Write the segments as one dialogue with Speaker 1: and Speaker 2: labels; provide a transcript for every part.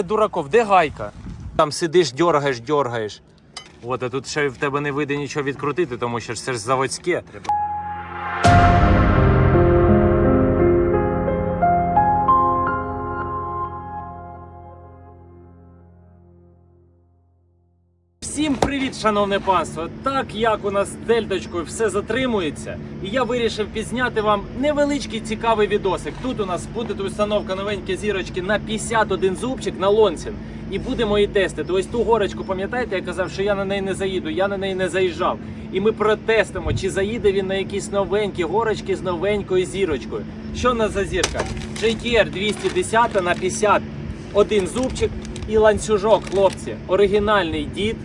Speaker 1: нет дураков. Де гайка? Там сидиш, дергаєш, дергаєш. От, а тут ще в тебе не вийде нічого відкрутити, тому що це ж заводське. Всім привіт, шановне панство! Так як у нас з дельточкою все затримується, і я вирішив підзняти вам невеличкий цікавий відосик. Тут у нас буде установка новенькі зірочки на 51 зубчик на лонсін. І будемо її тестити. Ось ту горочку, пам'ятаєте, я казав, що я на неї не заїду, я на неї не заїжджав. І ми протестимо, чи заїде він на якісь новенькі горочки з новенькою зірочкою. Що в нас за зірка? JTR 210 на 51 зубчик і ланцюжок, хлопці. Оригінальний дід.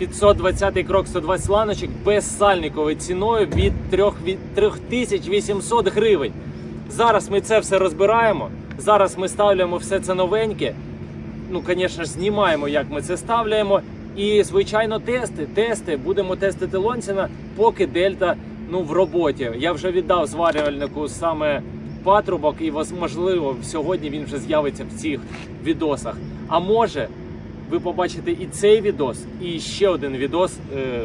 Speaker 1: 520 крок 120 ланочок безсальниковою ціною від 3800 гривень. Зараз ми це все розбираємо. Зараз ми ставляємо все це новеньке. Ну, звісно знімаємо, як ми це ставляємо. І, звичайно, тести. Тести. Будемо тестити Лонсіна, поки Дельта ну, в роботі. Я вже віддав зварювальнику саме патрубок, і можливо, сьогодні він вже з'явиться в цих відосах. А може, ви побачите і цей відос, і ще один відос. Е,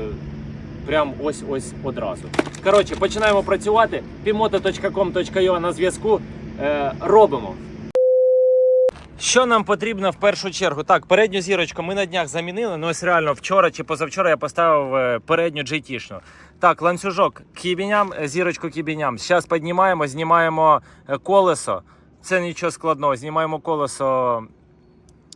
Speaker 1: Прям ось ось одразу. Коротше, починаємо працювати. Pimoto.com.ua на зв'язку. Е, робимо. Що нам потрібно в першу чергу? Так, передню зірочку ми на днях замінили. Ну ось реально вчора чи позавчора я поставив е, передню GT-шну. Так, ланцюжок кібіням, е, зірочку кібіням. Зараз піднімаємо, знімаємо е, колесо. Це нічого складного. Знімаємо колесо,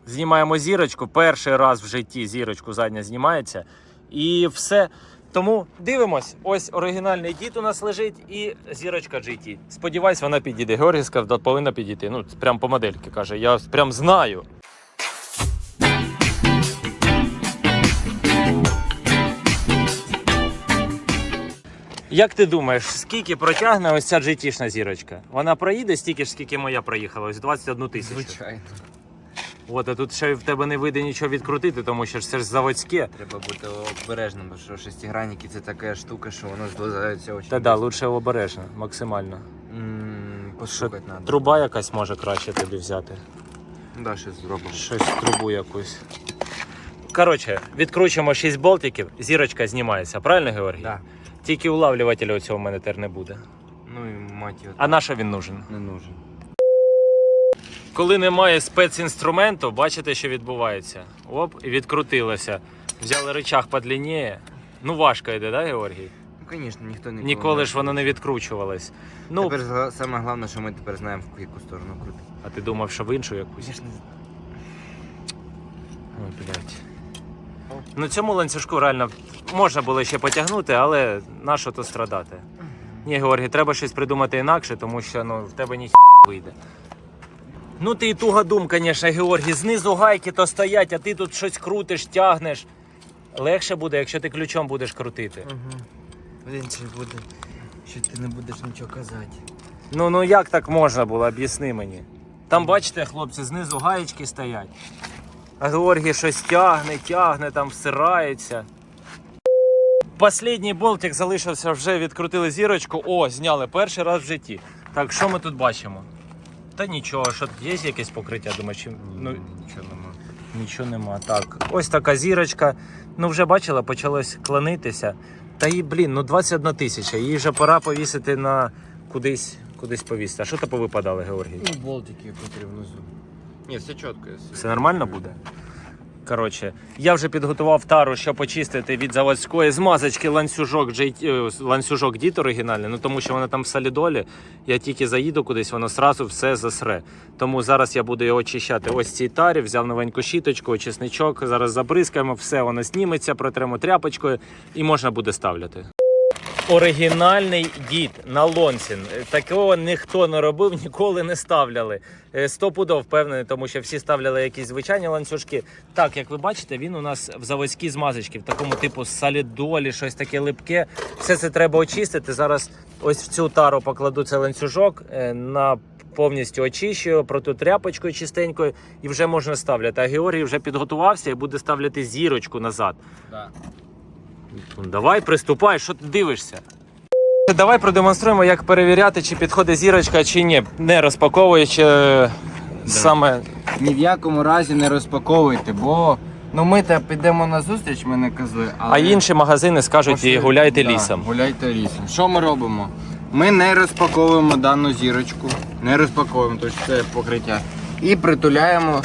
Speaker 1: знімаємо зірочку. Перший раз в житті зірочку задня знімається. І все. Тому дивимось. Ось оригінальний дід у нас лежить і зірочка GT. Сподіваюсь, вона підійде. Георгій сказав, «Да, повинна підійти. Ну, прям по модельки каже. Я прям знаю. Як ти думаєш, скільки протягне ось ця GT-шна зірочка? Вона проїде стільки ж, скільки моя проїхала, ось 21 тисячу.
Speaker 2: Звичайно.
Speaker 1: От, а тут ще в тебе не вийде нічого відкрутити, тому що це ж заводське.
Speaker 2: Треба бути обережним, бо що шестигранники це така штука, що воно злизається очень.
Speaker 1: Та да, лучше обережно, максимально. Що
Speaker 2: треба.
Speaker 1: труба якась може краще тобі взяти.
Speaker 2: Да, щось зробимо.
Speaker 1: Щось трубу якусь. Коротше, відкручуємо 6 болтиків, зірочка знімається, правильно, Георгій?
Speaker 2: Да.
Speaker 1: Тільки улавлювателя цього в мене тепер не буде.
Speaker 2: Ну і мать його
Speaker 1: А на що він нужен?
Speaker 2: не нужен.
Speaker 1: Коли немає спецінструменту, бачите, що відбувається. Оп, і відкрутилося. Взяли рычаг подлінніє. Ну, важко йде, да, Георгій?
Speaker 2: Ну, звісно, ніхто не
Speaker 1: Ніколи ж воно не відкручувалось. Ну,
Speaker 2: Тепер зга- саме головне, що ми тепер знаємо, в яку сторону крутити.
Speaker 1: а ти думав, що в іншу якусь?
Speaker 2: Звісно.
Speaker 1: Ой, блядь. Ну цьому ланцюжку реально можна було ще потягнути, але на що то страдати? Ні, Георгій, треба щось придумати інакше, тому що ну, в тебе ні вийде. Ну ти і тугодум, звісно, Георгій, знизу гайки то стоять, а ти тут щось крутиш, тягнеш. Легше буде, якщо ти ключом будеш крутити.
Speaker 2: Угу. Він це буде, що ти не будеш нічого казати.
Speaker 1: Ну ну як так можна було, об'ясни мені. Там бачите, хлопці, знизу гаєчки стоять. А Георгій щось тягне, тягне, там всирається. Послідній болтик залишився, вже відкрутили зірочку. О, зняли перший раз в житті. Так, що ми тут бачимо? Та нічого, що є якесь покриття, думаю, чи ну,
Speaker 2: нічого нема.
Speaker 1: Нічого нема. Так, ось така зірочка. Ну, вже бачила, почалось клонитися. Та і, блін, ну 21 тисяча. Її вже пора повісити на кудись, кудись повісити. А що то повипадали, Георгій?
Speaker 2: Ну, болтики, які внизу. Ні, все чітко.
Speaker 1: Все нормально буде? Коротше, я вже підготував тару, щоб почистити від заводської змазочки ланцюжок, е, ланцюжок діт оригінальний, ну тому що вона там в солідолі. Я тільки заїду кудись, воно сразу все засре. Тому зараз я буду його очищати. Ось цій тарі, взяв новеньку щіточку, очисничок. Зараз забризкаємо, все воно зніметься, протремо тряпочкою і можна буде ставляти. Оригінальний дід на Лонсін. Такого ніхто не робив, ніколи не ставляли. Е, Стопудов впевнений, тому що всі ставляли якісь звичайні ланцюжки. Так, як ви бачите, він у нас в заводській змазочці, в такому типу солідолі, щось таке липке. Все це треба очистити. Зараз ось в цю тару покладу цей ланцюжок е, на. Повністю очищую проту тряпочкою чистенькою і вже можна ставляти. А Георгій вже підготувався і буде ставляти зірочку назад.
Speaker 2: Да.
Speaker 1: Ну, Давай, приступай, що ти дивишся? Давай продемонструємо, як перевіряти, чи підходить зірочка, чи ні, не розпаковуючи е, саме
Speaker 3: ні в якому разі не розпаковуйте, бо ну ми та підемо на зустріч, ми не казали. Але
Speaker 1: А інші магазини скажуть,
Speaker 3: Пошли-
Speaker 1: і гуляйте
Speaker 3: да,
Speaker 1: лісом.
Speaker 3: Гуляйте лісом. Що ми робимо? Ми не розпаковуємо дану зірочку, не розпаковуємо, тобто це покриття. І притуляємо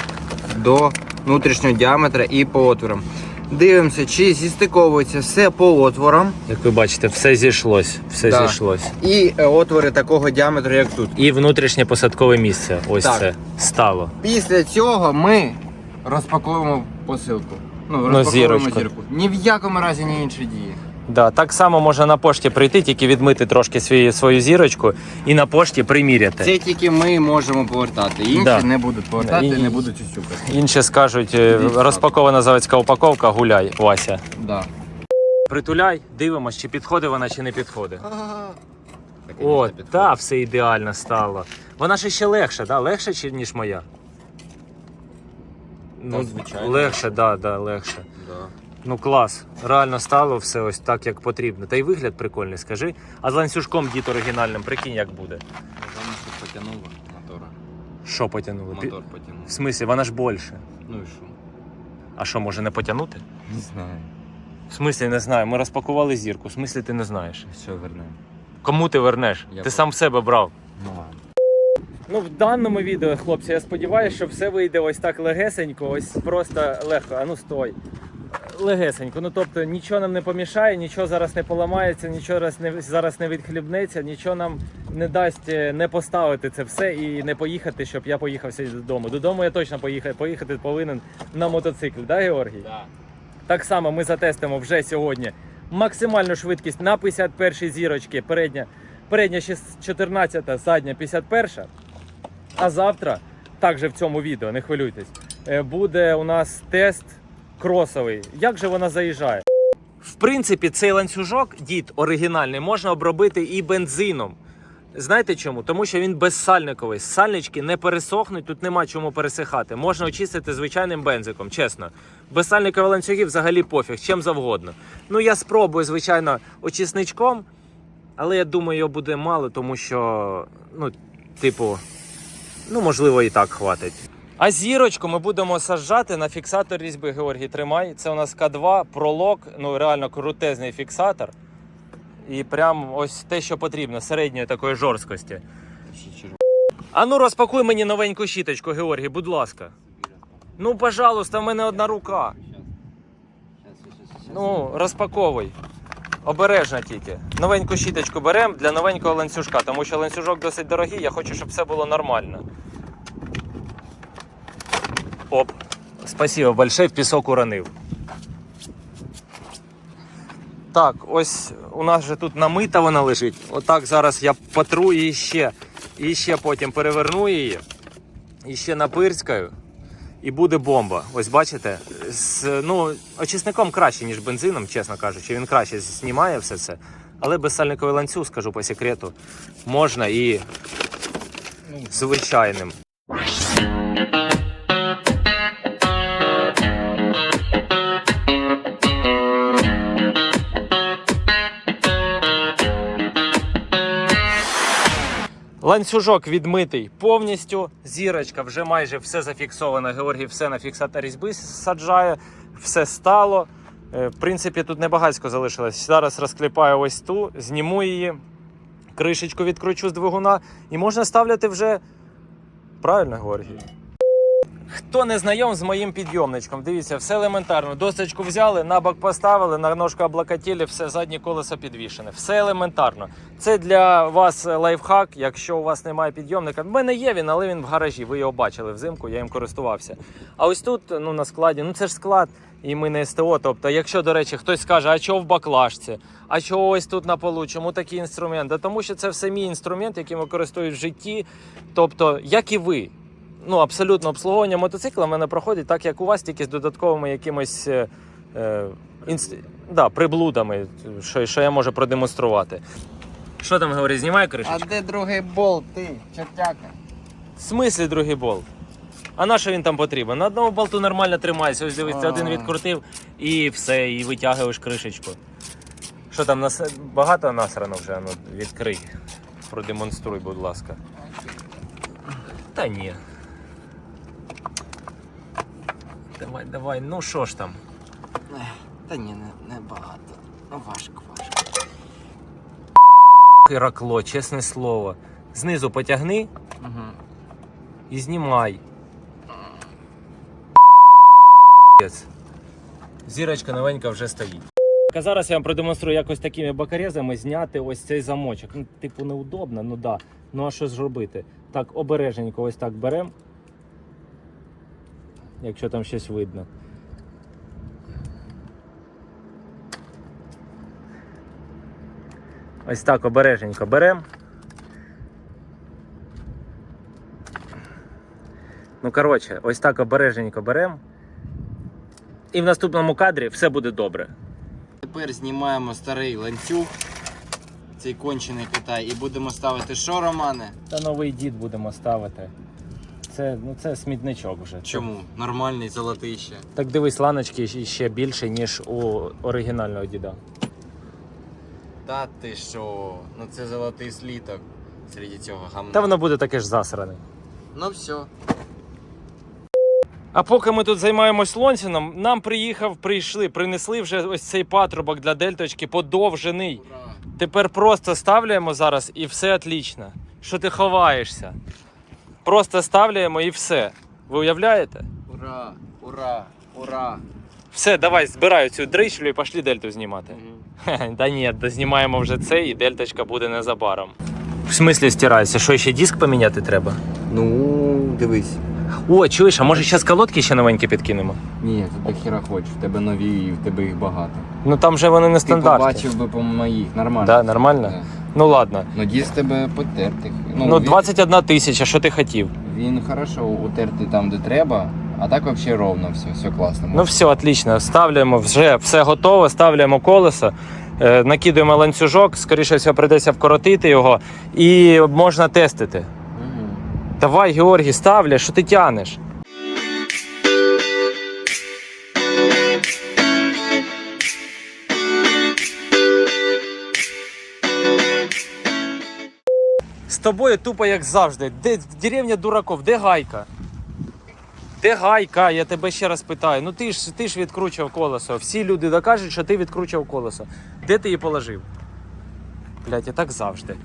Speaker 3: до внутрішнього діаметра і по отворам. Дивимося, чи зістиковується все по отворам
Speaker 1: Як ви бачите, все зійшлось. Все
Speaker 3: Да.
Speaker 1: зійшлось.
Speaker 3: і е, отвори такого діаметру, як тут.
Speaker 1: І внутрішнє посадкове місце. Ось
Speaker 3: Так.
Speaker 1: це стало.
Speaker 3: Після цього ми розпакуємо посилку. Ну, розпаковуємо
Speaker 1: зірочку.
Speaker 3: зірку. Ні в якому разі ні інші дії.
Speaker 1: Да, так само можна на пошті прийти, тільки відмити трошки свій, свою зірочку і на пошті приміряти.
Speaker 3: Це тільки ми можемо повертати. Інші
Speaker 1: Да.
Speaker 3: не будуть повертати,
Speaker 1: І-
Speaker 3: не будуть усюкати.
Speaker 1: Інші скажуть, е, розпакована заводська упаковка, гуляй, Вася.
Speaker 3: Да.
Speaker 1: Притуляй, дивимось, чи підходить вона, чи не підходить.
Speaker 3: Так,
Speaker 1: О,
Speaker 3: підходить.
Speaker 1: та все ідеально стало. Вона ж ще легша, да? легше, чи- ніж моя? Ну,
Speaker 3: звичайно.
Speaker 1: легше, да, да, легше.
Speaker 3: Да.
Speaker 1: Ну клас, реально стало все ось так, як потрібно. Та й вигляд прикольний, скажи. А з ланцюжком дід оригінальним, прикинь, як буде.
Speaker 3: Щоб потягнуло мотора.
Speaker 1: Що потягнули?
Speaker 3: Мотор потягнув.
Speaker 1: В смислі, вона ж більше.
Speaker 3: Ну і що?
Speaker 1: А що, може не потягнути?
Speaker 3: Не знаю.
Speaker 1: В смислі, не знаю. Ми розпакували зірку. В смислі, ти не знаєш.
Speaker 3: Все вернемо.
Speaker 1: Кому ти вернеш?
Speaker 3: Я
Speaker 1: ти сам в себе брав.
Speaker 3: Ну ладно.
Speaker 1: Ну, в даному відео, хлопці, я сподіваюся, що все вийде ось так легесенько, ось просто легко. А ну стой. Легесенько. Ну тобто нічого нам не помішає, нічого зараз не поламається, нічого зараз не, зараз не відхлібнеться, нічого нам не дасть е, не поставити це все і не поїхати, щоб я поїхав сьогодні додому. Додому я точно поїхати, поїхати повинен на мотоциклі, да, Георгій?
Speaker 3: Да.
Speaker 1: Так само ми затестимо вже сьогодні максимальну швидкість на 51 зірочки. Передня, передня ще 14, задня 51. А завтра, також в цьому відео, не хвилюйтесь, е, буде у нас тест кросовий. Як же вона заїжджає? В принципі, цей ланцюжок, дід оригінальний, можна обробити і бензином. Знаєте чому? Тому що він безсальниковий. Сальнички не пересохнуть, тут нема чому пересихати. Можна очистити звичайним бензиком, чесно. Безсальникові ланцюги взагалі пофіг, чим завгодно. Ну я спробую, звичайно, очисничком, але я думаю, його буде мало, тому що, ну, типу, ну, можливо, і так хватить. А зірочку ми будемо саджати на фіксатор різьби Георгій Тримай. Це у нас К2, пролог, ну реально крутезний фіксатор. І прям ось те, що потрібно, середньої такої жорсткості. А ну розпакуй мені новеньку щіточку, Георгій, будь ласка. Ну, пожалуйста, в мене одна рука. Ну, розпаковуй. Обережно тільки. Новеньку щіточку беремо для новенького ланцюжка, тому що ланцюжок досить дорогий, я хочу, щоб все було нормально. Оп. Спасибо большое, в пісок уронив. Так, ось у нас же тут намита вона лежить. Отак зараз я потру її ще. І ще потім переверну її. І ще напирськаю. І буде бомба. Ось бачите, з ну, очисником краще, ніж бензином, чесно кажучи. Він краще знімає все це. Але без сальниковий ланцюг, скажу по секрету, можна і звичайним. Ланцюжок відмитий повністю. Зірочка вже майже все зафіксовано. Георгій все на фіксатор різьби саджає, все стало. Е, В принципі, тут небагацько залишилось. Зараз розкліпаю ось ту, зніму її, кришечку відкручу з двигуна і можна ставляти вже. Правильно, Георгій? Хто не знайом з моїм підйомничком, дивіться, все елементарно. Досочку взяли, на бок поставили, на ножку облокотіли, все заднє колесо підвішене. Все елементарно. Це для вас лайфхак, якщо у вас немає підйомника. В мене є він, але він в гаражі. Ви його бачили взимку, я їм користувався. А ось тут, ну на складі, ну це ж склад, і ми не СТО. Тобто, якщо, до речі, хтось скаже, а чого в баклажці, а чого ось тут на полу, чому такий інструмент? Да тому що це все мій інструмент, яким я користуюсь в житті. Тобто, як і ви. Ну, абсолютно обслуговування мотоцикла в мене проходить так, як у вас, тільки з додатковими якимось е, е, інст... да, приблудами, що, що я можу продемонструвати. Що там, говорить, знімає
Speaker 3: А де другий болт, ти, чертяка?
Speaker 1: В смислі другий болт? А на що він там потрібен? На одному болту нормально тримається. Ось дивись, один відкрутив і все, і витягуєш кришечку. Що там, нас... багато насрано вже? Ну, відкрий. Продемонструй, будь ласка. Та ні. Давай, давай. Ну що ж там?
Speaker 3: Та ні, не, не багато. Ну, важко, важко.
Speaker 1: Іракло, чесне слово. Знизу потягни
Speaker 3: Угу.
Speaker 1: і знімай. Зірочка новенька вже стоїть. А зараз я вам продемонструю якось такими бокорезами зняти ось цей замочок. Ну, типу, неудобно, ну да. Ну а що ж робити? Так, обережненько ось так беремо. Якщо там щось видно. Ось так обережненько беремо. Ну, коротше, ось так обережненько беремо. І в наступному кадрі все буде добре.
Speaker 3: Тепер знімаємо старий ланцюг, цей кончений Китай, і будемо ставити що, Романе?
Speaker 1: Та новий дід будемо ставити. Це, ну, це смітничок вже.
Speaker 3: Чому? Нормальний золотий ще.
Speaker 1: Так дивись, ланочки ще- більше, ніж у оригінального діда.
Speaker 3: Та ти що? Ну це золотий сліток серед цього гамна.
Speaker 1: Та воно буде таке ж засране.
Speaker 3: Ну все.
Speaker 1: А поки ми тут займаємось лонсіном, нам приїхав, прийшли, принесли вже ось цей патрубок для дельточки подовжений.
Speaker 3: Ура!
Speaker 1: Тепер просто ставляємо зараз і все отлично. Що ти ховаєшся? Просто ставляємо і все. Ви уявляєте?
Speaker 3: Ура! Ура! Ура!
Speaker 1: Все, давай, збираю цю дрищлю і пішли дельту знімати. Хе, Та ні, дознімаємо вже це і дельточка буде незабаром. В смислі стирається? Що ще диск поміняти треба?
Speaker 3: Ну, дивись.
Speaker 1: О, чуєш, а може зараз колодки ще новенькі підкинемо?
Speaker 3: Ні, ти до хіра хочеш, в тебе нові і в тебе їх багато.
Speaker 1: Ну там же вони не стандартні.
Speaker 3: Ти побачив би по моїх, нормально.
Speaker 1: Да, нормально?
Speaker 3: Да.
Speaker 1: Ну ладно.
Speaker 3: Ну діз тебе потертих.
Speaker 1: Ну,
Speaker 3: він,
Speaker 1: 21 тисяча, що ти хотів?
Speaker 3: він хорошо утертий там, де треба, а так взагалі ровно все, все класно.
Speaker 1: Ну все, отлично. Ставляємо вже все готово, ставляємо колесо, е, накидуємо ланцюжок, скоріше всього прийдеться вкоротити його і можна тестити.
Speaker 3: Мгм.
Speaker 1: Давай, Георгій, ставля, що ти тянеш? З тобою тупо як завжди. Де деревня дураков, де гайка? Де гайка? Я тебе ще раз питаю. Ну ти ж ти ж відкручував колесо. Всі люди докажуть, що ти відкручував колесо. Де ти її положив? Блять, я так завжди.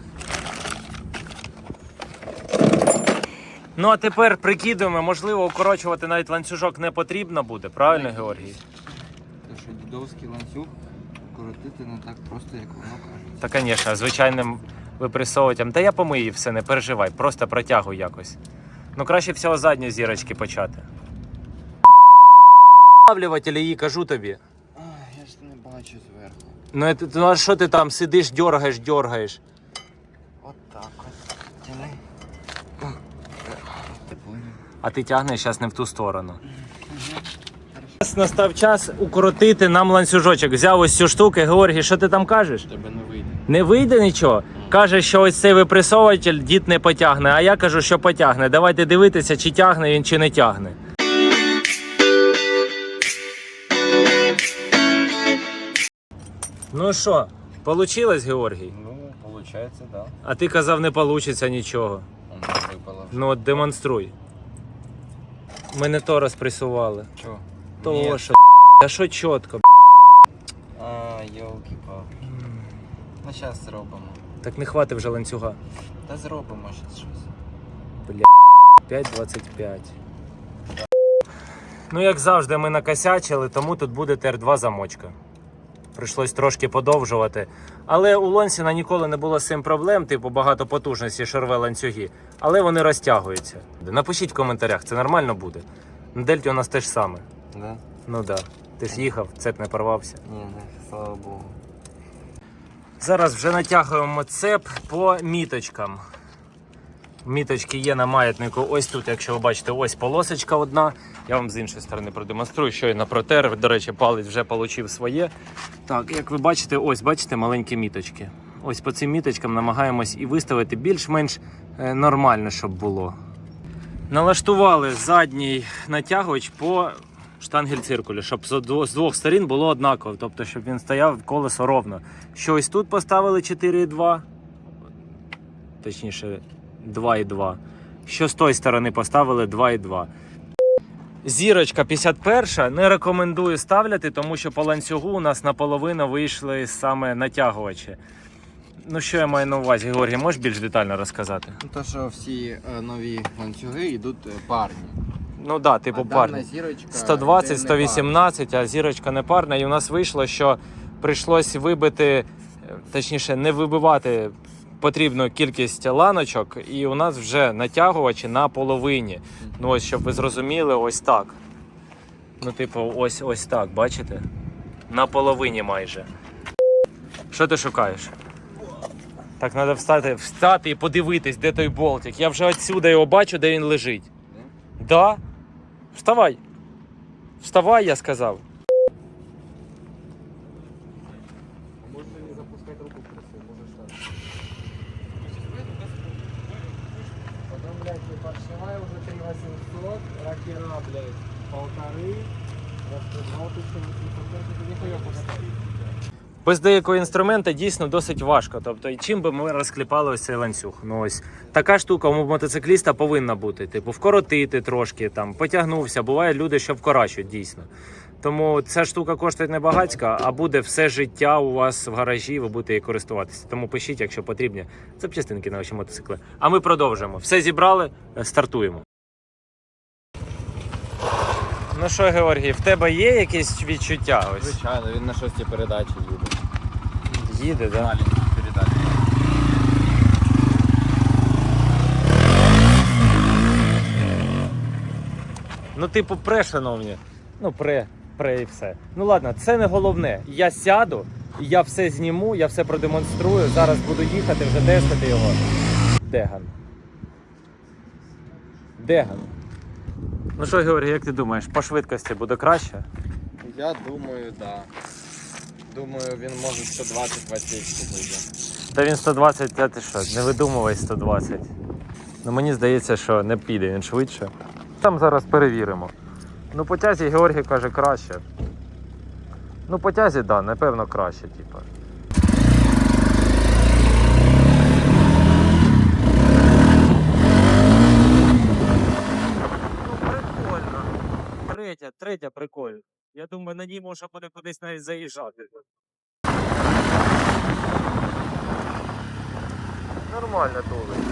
Speaker 1: Ну а тепер прикидуємо, можливо, укорочувати навіть ланцюжок не потрібно буде, правильно, Георгій?
Speaker 3: Те, що дідовський ланцюг коротити не так просто, як воно каже.
Speaker 1: Та, звісно, звичайним випресовувачем. Та я помию все, не переживай, просто протягуй якось. Ну, краще всього задні зірочки почати. Ставлювателі її, кажу тобі.
Speaker 3: А, я ж не бачу зверху.
Speaker 1: Ну, это- ну а що ти там сидиш, дергаєш, дергаєш?
Speaker 3: От так от. Тяни. Ти поняв?
Speaker 1: А ти тягнеш зараз не в ту сторону. Зараз Настав час укоротити нам ланцюжочок. Взяв ось цю штуку. Георгій, що ти там кажеш?
Speaker 3: Тебе не вийде.
Speaker 1: Не вийде нічого. Каже, що ось цей випресовуватель дід не потягне, а я кажу, що потягне. Давайте дивитися, чи тягне він, чи не тягне. Ну що, получилось, Георгій?
Speaker 3: Ну, виходить, так. Да.
Speaker 1: А ти казав, не вийде нічого. Ну от демонструй. Ми не то розпресували.
Speaker 3: Чого?
Speaker 1: То що, а що чітко.
Speaker 3: А, йолки-палки. Ну, зараз зробимо.
Speaker 1: Так не хватить вже ланцюга.
Speaker 3: Та зробимо щось щось.
Speaker 1: 5.25. Ну, як завжди, ми накосячили, тому тут буде ТР2 замочка. Прийшлось трошки подовжувати. Але у Лонсіна ніколи не було з цим проблем, типу багато потужності шарве ланцюги, але вони розтягуються. Напишіть в коментарях, це нормально буде. На дельті у нас те ж саме.
Speaker 3: Да?
Speaker 1: Ну так. Да. Ти ж їхав, цеп не порвався.
Speaker 3: Ні, не, слава Богу.
Speaker 1: Зараз вже натягуємо цеп по міточкам. Міточки є на маятнику. Ось тут, якщо ви бачите, ось полосочка одна. Я вам з іншої сторони продемонструю, що я на протер. До речі, палець вже отримав своє. Так, як ви бачите, ось бачите маленькі міточки. Ось по цим міточкам намагаємось і виставити більш-менш е, нормально, щоб було. Налаштували задній натягувач по штангель циркулю, щоб з двох сторін було однаково, тобто, щоб він стояв колесо ровно. Що ось тут поставили 4,2, точніше 2,2. Що з тої сторони поставили 2,2. Зірочка 51 не рекомендую ставляти, тому що по ланцюгу у нас наполовину вийшли саме натягувачі. Ну, що я маю на увазі, Георгій, можеш більш детально розказати?
Speaker 3: Ну, то, що всі е, нові ланцюги йдуть е, парні.
Speaker 1: Ну так, да, типу
Speaker 3: а
Speaker 1: парні.
Speaker 3: зірочка
Speaker 1: 120, 118, а зірочка не парна. І у нас вийшло, що прийшлось вибити, е, точніше, не вибивати потрібну кількість ланочок, і у нас вже натягувачі на половині. Ну ось, щоб ви зрозуміли, ось так. Ну, типу, ось ось так, бачите? На половині майже. Що ти шукаєш? Так, треба встати, встати і подивитись, де той болтик. Я вже отсюди його бачу, де він лежить. Да? Вставай. Вставай, я сказав.
Speaker 3: Можна не запускати руку красиво, можеш так. Потом, блядь, не подшивай уже 3800, ракера, блядь, полторы, распредвал 1800, это нихуя покатать.
Speaker 1: Без деякого інструмента дійсно досить важко. Тобто, чим би ми розкліпали ось цей ланцюг? Ну ось така штука у мотоцикліста повинна бути. Типу, вкоротити трошки, там, потягнувся. Буває люди, що вкорачують дійсно. Тому ця штука коштує не багацька, а буде все життя у вас в гаражі, ви будете її користуватися. Тому пишіть, якщо потрібні запчастинки на ваші мотоцикли. А ми продовжуємо. Все зібрали, е, стартуємо. Ну що, Георгій, в тебе є якісь відчуття? Ось
Speaker 3: Звичайно, він на шостій передачі їде.
Speaker 1: їде, да?
Speaker 3: Маленькій передачі.
Speaker 1: Ну, типу, пре, шановні. Ну, пре, пре і все. Ну ладно, це не головне. Я сяду, я все зніму, я все продемонструю. Зараз буду їхати, вже тестити його. Деган. Деган. Ну що, Георгій, як ти думаєш, по швидкості буде краще?
Speaker 3: Я думаю, да. Думаю, він може 120 ватічку вийде.
Speaker 1: Та він 120, та ти що, не видумувай 120. Ну мені здається, що не піде він швидше. Там зараз перевіримо. Ну, по тязі Георгій каже краще. Ну, по тязі, так, да, напевно, краще, типу. Ну, прикольно. Третя, прикольно. Я думаю, на ній можна буде кудись навіть заїжджати. Нормально тулить.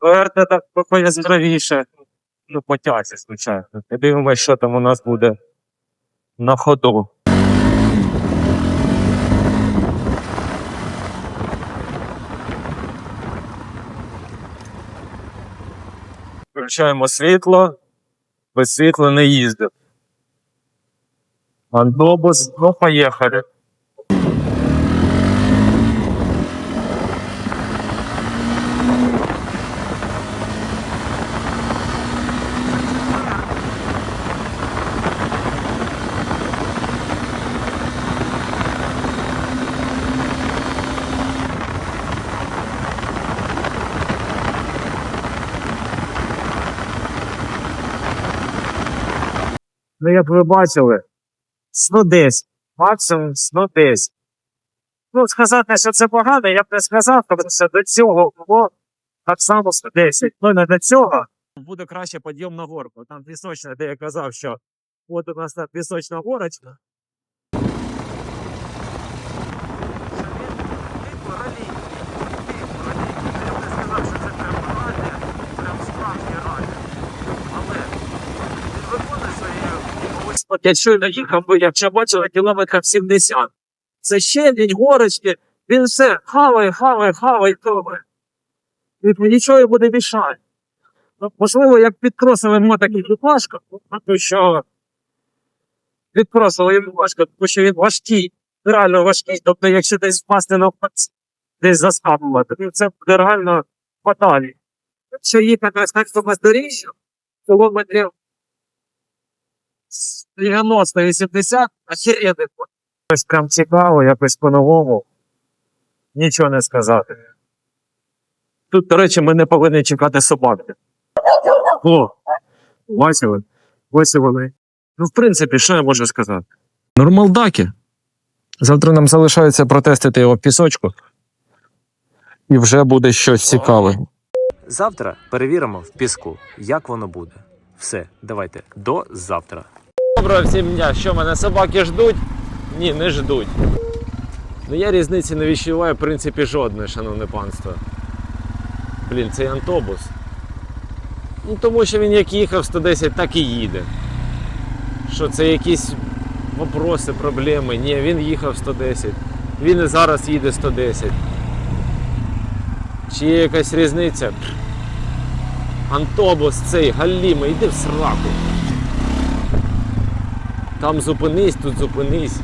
Speaker 1: Верте так поки здоровіше. Ну, потяться, звичайно. Я дивимося, що там у нас буде на ходу. Включаємо світло, без світла не їздив. Андобус, ну поїхали. Ну, як ви бачили, 110, максимум 110. Ну, сказати, що це погано, я б не сказав, тому що до цього було так само 110. Ну, не до цього. Буде краще підйом на горку. Там пісочна, де я казав, що от у нас там пісочна горочка. От я щойно їхав, бо я вже бачила кілометрів 70. Це щебінь, горочки, він все хаває, хаває, хаває, хаває. І нічого йому не мішає. Ну, можливо, як підкросили мотик важко, тому що підкросили йому важко, тому що він важкий, реально важкий. Тобто, якщо десь впасти на пац, десь заскапувати, ну це буде реально фаталі. Якщо їхати по бездоріжжю, кілометрів 90-80, охеренний фото. Ось прям цікаво, якось по-новому. Нічого не сказати. Тут, до речі, ми не повинні чекати собаки. О, бачили? Ось і вони. Ну, в принципі, що я можу сказати? Нормалдаки. Завтра нам залишається протестити його в пісочку. і вже буде щось цікаве. Завтра перевіримо в піску, як воно буде. Все, давайте до завтра. Доброго всім дня. Що мене собаки ждуть? Ні, не ждуть. Ну я різниці не відчуваю, в принципі, жодної, шановне панство. Блін, цей автобус. Ну, тому що він як їхав 110, так і їде. Що це якісь вопроси, проблеми? Ні, він їхав 110. Він і зараз їде 110. Чи є якась різниця? Пф. Автобус цей, галіми, йди в сраку. Там зупинись, тут зупинись.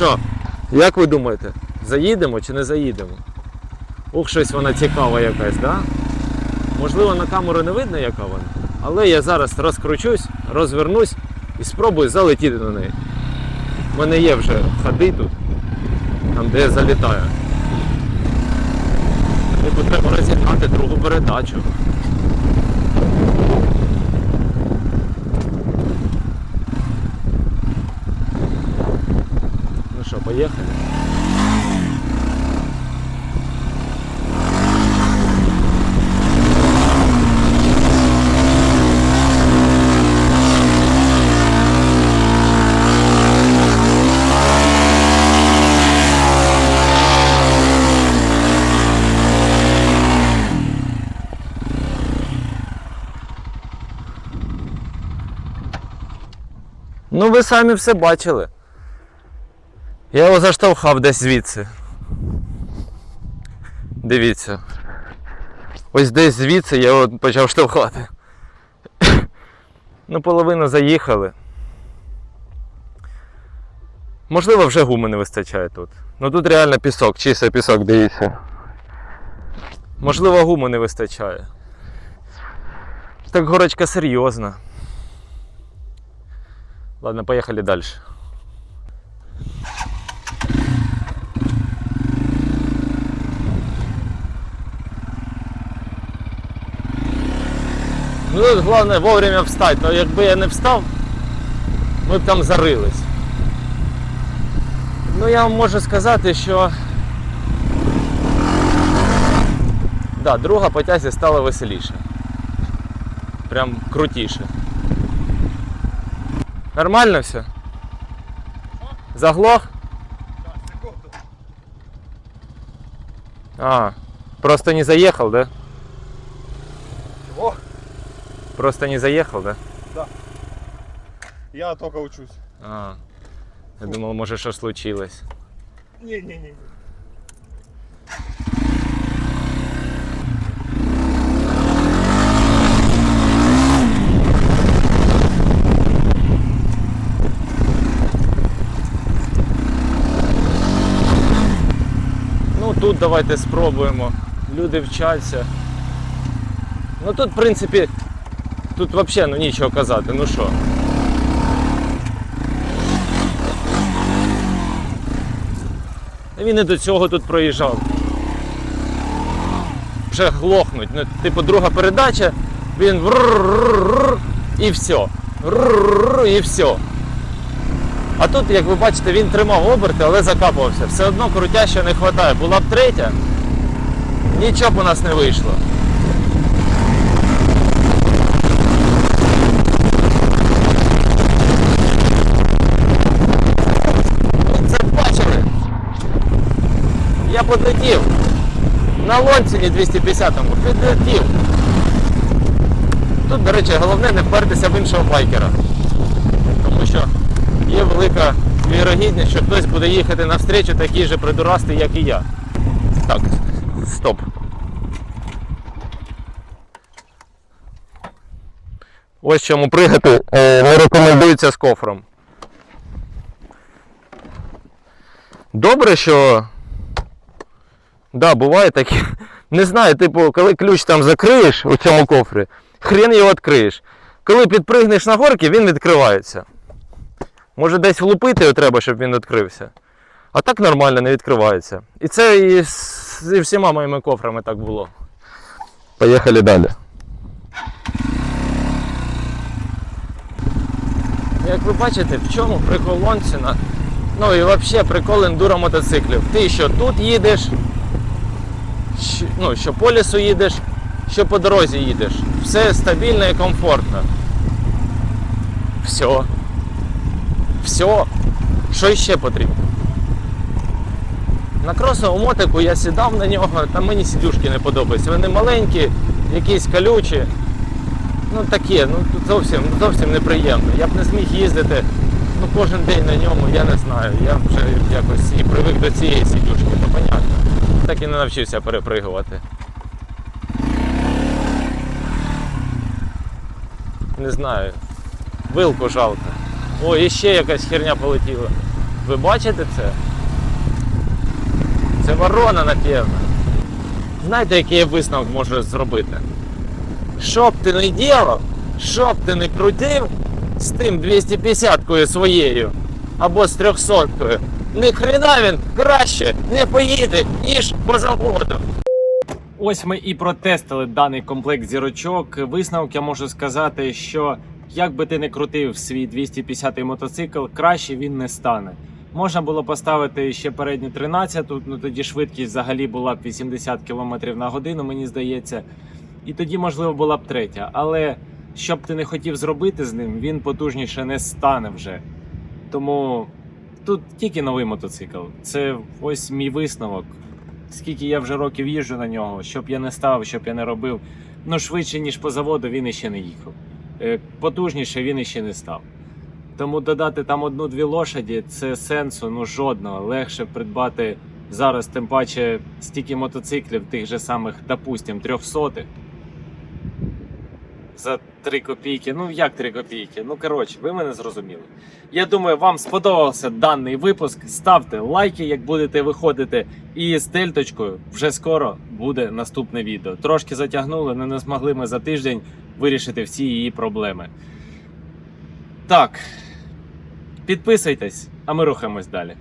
Speaker 1: Що, як ви думаєте, заїдемо чи не заїдемо? Ух, щось вона цікава якась, да? Можливо, на камеру не видно, яка вона, але я зараз розкручусь, розвернусь і спробую залетіти на неї. У мене є вже ходи тут, там де я залітаю. Треба розігнати другу передачу. Що, поїхали? Ну, ви самі все бачили. Я його заштовхав десь звідси. Дивіться. Ось десь звідси я його почав штовхати. Ну, половину заїхали. Можливо, вже гуми не вистачає тут. Ну тут реально пісок, чистий пісок, дивіться. Можливо, гуми не вистачає. Так горочка серйозна. Ладно, поїхали далі. Головне вовремя встати, але якби я не встав, ми б там зарились. Ну я вам можу сказати, що да, друга по тязі стала веселіше. Прям крутіше. Нормально все? Заглох? А, просто не заехал, да? Просто не заехал, да? Да.
Speaker 4: Я только учусь.
Speaker 1: А, я думал, может, что случилось.
Speaker 4: Не-не-не.
Speaker 1: Ну тут давайте спробуємо. Люди вчаться. Ну тут, в принципі, тут взагалі ну, нічого казати, ну що. Він і до цього тут проїжджав. Вже глохнуть. Ну, Типу друга передача, він і все. І все. А тут, як ви бачите, він тримав оберти, але закапувався. Все одно крутяще не вистачає. Була б третя, нічого б у нас не вийшло. Подлетів. На Лонціні 250-му підлетів. Тут, до речі, головне не впертися в іншого байкера. Тому що є велика вірогідність, що хтось буде їхати навстрічу такий же придурастий, як і я. Так, стоп. Ось чому пригати е, не рекомендується з кофром. Добре, що. Да, буває таке. Не знаю, типу, коли ключ там закриєш у цьому кофрі, хрен його відкриєш. Коли підпригнеш на горки, він відкривається. Може десь влупити його треба, щоб він відкрився. А так нормально не відкривається. І це і з і всіма моїми кофрами так було. Поїхали далі. Як ви бачите, в чому прикол Лонсіна? Ну і взагалі прикол ендуро мотоциклів. Ти що тут їдеш, ну, що по лісу їдеш, що по дорозі їдеш. Все стабільно і комфортно. Все. Все. Що ще потрібно? На кросовому мотику я сідав на нього, там мені сідушки не подобаються. Вони маленькі, якісь колючі. Ну таке, ну зовсім, зовсім неприємно. Я б не зміг їздити ну, кожен день на ньому, я не знаю. Я вже якось і привик до цієї сідушки, то понятно. Так і не навчився перепригувати. Не знаю. Вилку жалко. О, і ще якась херня полетіла. Ви бачите це? Це ворона, напевно. Знаєте, який я висновок можу зробити? Що б ти не ділав, що ти не крутив з тим 250-кою своєю або з 300-кою, ні хрена він краще не поїде, ніж по заводу. Ось ми і протестили даний комплект зірочок. Висновок я можу сказати, що як би ти не крутив свій 250 мотоцикл, краще він не стане. Можна було поставити ще передню 13, ну тоді швидкість взагалі була б 80 км на годину, мені здається. І тоді, можливо, була б третя. Але що б ти не хотів зробити з ним, він потужніше не стане вже. Тому тут тільки новий мотоцикл. Це ось мій висновок. Скільки я вже років їжджу на нього, щоб я не став, щоб я не робив. Ну, швидше, ніж по заводу, він іще не їхав. Е, Потужніше він іще не став. Тому додати там одну-дві лошаді це сенсу ну жодного. Легше придбати зараз, тим паче стільки мотоциклів, тих же самих, допустим, трьохсотих. За 3 копійки. Ну як 3 копійки? Ну коротше, ви мене зрозуміли. Я думаю, вам сподобався даний випуск. Ставте лайки, як будете виходити. І з дельточкою вже скоро буде наступне відео. Трошки затягнули, але не змогли ми за тиждень вирішити всі її проблеми. Так, підписуйтесь, а ми рухаємось далі.